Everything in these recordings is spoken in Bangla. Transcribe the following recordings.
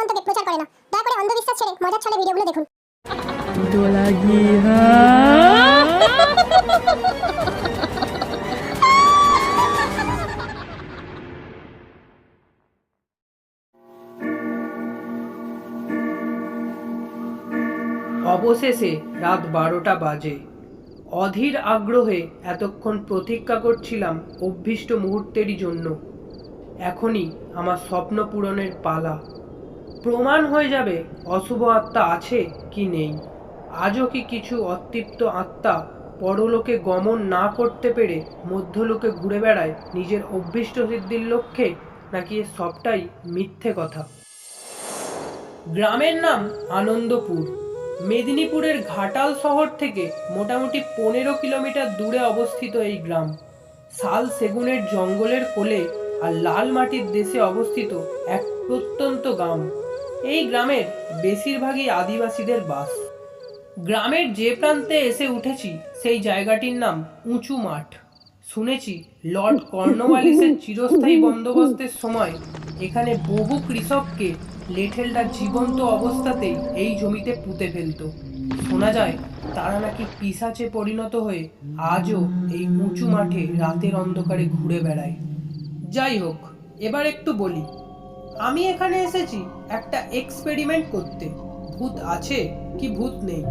মন্তকে প্রচার করে না। দয়া করে অন্ধবিশ্বাস ছেড়ে মজার ছলে ভিডিওগুলো দেখুন। অবশেষে রাত বারোটা বাজে। অধীর আগ্রহে এতক্ষণ প্রতীক্ষা করছিলাম অভ্যিষ্ট মুহূর্তেরই জন্য। এখনই আমার স্বপ্ন পূরণের পালা। প্রমাণ হয়ে যাবে অশুভ আত্মা আছে কি নেই। আজও কি কিছু অতৃপ্ত আত্মা পরলোকে গমন না করতে পেরে মধ্যলোকে ঘুরে বেড়ায় নিজের অভ্যিষ্ট সিদ্ধির লক্ষ্যে, নাকি সবটাই মিথ্যে কথা? গ্রামের নাম আনন্দপুর। মেদিনীপুরের ঘাটাল শহর থেকে মোটামুটি পনেরো কিলোমিটার দূরে অবস্থিত এই গ্রাম। শাল সেগুনের জঙ্গলের কোলে আর লাল মাটির দেশে অবস্থিত এক প্রত্যন্ত গ্রাম। এই গ্রামের বেশিরভাগই আদিবাসীদের বাস। গ্রামের যে প্রান্তে এসে উঠেছি, সেই জায়গাটির নাম উঁচু মাঠ। শুনেছি লর্ড কর্নওয়ালিসের চিরস্থায়ী বন্দোবস্তের সময় এখানে বহু কৃষককে লেঠেলটা জীবন্ত অবস্থাতেই এই জমিতে পুঁতে ফেলতো। শোনা যায়, তারা নাকি পিসাচে পরিণত হয়ে আজও এই উঁচু মাঠে রাতের অন্ধকারে ঘুরে বেড়ায়। যাই হোক, এবার একটু বলি। আমি এখানে এসেছি একটা এক্সপেরিমেন্ট করতে। ভূত আছে কি ভূত নেই?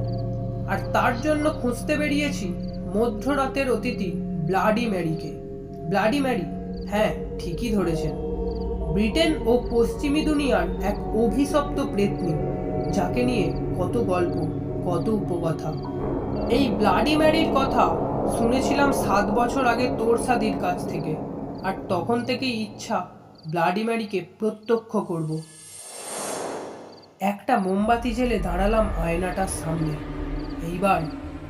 আর তার জন্য খুঁজতে বেরিয়েছি মধ্যরাতের অতিথি ব্লাডি ম্যারিকে। ব্লাডি ম্যারি হ্যাঁ ঠিকই ধরেছেন। ব্রিটেন ও পশ্চিমী দুনিয়ার এক অভিশপ্ত প্রেতনী, যাকে নিয়ে কত গল্প, কত উপকথা। এই ব্লাডি ম্যারির কথা শুনেছিলাম সাত বছর আগে তোর তোরসাদির কাছ থেকে, আর তখন থেকেই ইচ্ছা ব্লাডি ম্যারিকে প্রত্যক্ষ করব। একটা মোমবাতি জেলে দাঁড়ালাম আয়নাটার সামনে। এইবার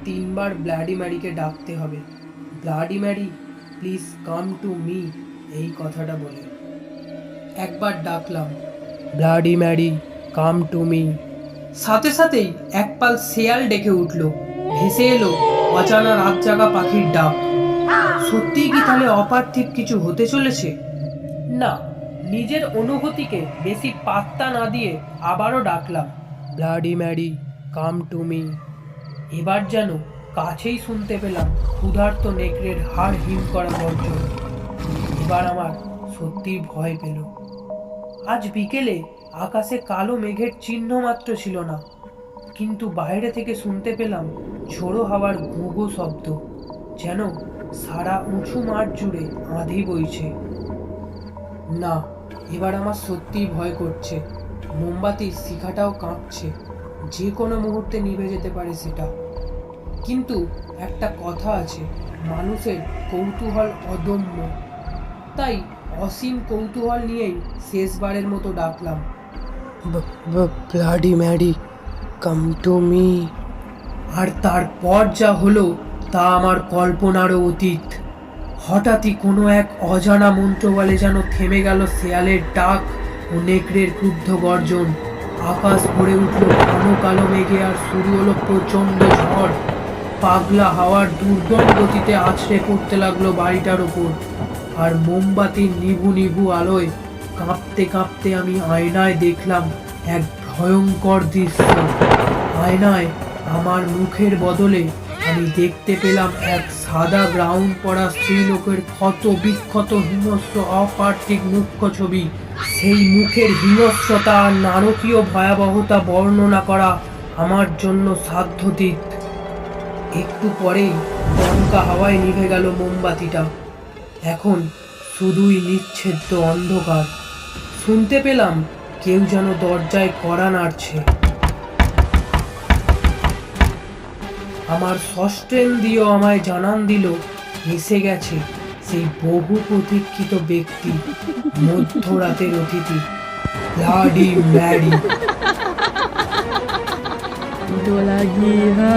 তিনবার ব্লাডি ম্যারিকে ডাকতে হবে। Bloody Mary please come to me, এই কথাটা বলে। একবার ডাকলাম bloody Mary come to me. সাথে সাথেই এক পাল শেয়াল ডেকে উঠল। ভেসে এলো অজানা রাত জাগা পাখির ডাক। সত্যিই কি তাহলে অপার্থিব কিছু হতে চলেছে? না নিজের অনুভূতিকে বেশি পাত্তা না দিয়ে আবারও ডাকলাম bloody Mary come to me এবার যেন কাছেই শুনতে পেলাম ক্ষুধার্ত নেকড়ের হাড় হিম করা গর্জন। এবার আমার সত্যি ভয় পেল। আজ বিকেলে আকাশে কালো মেঘের চিহ্ন মাত্র ছিল না, কিন্তু বাইরে থেকে শুনতে পেলাম ঝোড়ো হাওয়ার গুঁগো শব্দ, যেন সারা উঁচু মাঠ জুড়ে আঁধি বইছে। না এবার আমার সত্যিই ভয় করছে। মোমবাতির শিখাটাও কাঁপছে। যে কোনো মুহূর্তে নিভে যেতে পারে সেটা। কিন্তু একটা কথা আছে মানুষের কৌতূহল অদম্য। তাই অসীম কৌতূহল নিয়েই শেষবারের মতো ডাকলাম। Bloody Mary come to me আর তারপর যা হলো তা আমার কল্পনারও অতীত। হঠাৎই কোনো এক অজানা মন্ত্র বলে যেন থেমে গেল শেয়ালের ডাক ও নেকড়ের ক্রুদ্ধ গর্জন। আকাশ ভরে উঠল ঘন কালো মেঘে আর শুরু হলো প্রচণ্ড ঝড়। পাগলা হাওয়ার দুর্গম গতিতে আছড়ে পড়তে লাগল বাড়িটার ওপর। আর মোমবাতির নিভু নিভু আলোয় কাঁপতে কাঁপতে আমি আয়নায় দেখলাম এক ভয়ঙ্কর দৃশ্য। আয়নায় আমার মুখের বদলে আমি দেখতে পেলাম এক সাদা গ্রাউন্ড পরা স্ত্রীলোকের ক্ষত বিক্ষত হিংস্র অপার্থিক মুখ্য ছবি। সেই মুখের হিংস্রতা আর নারকীয় ভয়াবহতা বর্ণনা করা আমার জন্য সাধ্যতীত। একটু পরেই দমকা হাওয়ায় নিভে গেল মোমবাতিটা। এখন শুধুই নিচ্ছেদ্য অন্ধকার। শুনতে পেলাম কেউ যেন দরজায় কড়া নাড়ছে। আমার সষ্টেন্দ্রিয় আমায় জানান দিল, মিশে গেছে সেই বহু প্রতীক্ষিত ব্যক্তি, মধ্যরাতের অতিথি, লাডি ম্যাডি দোলা গিয়া।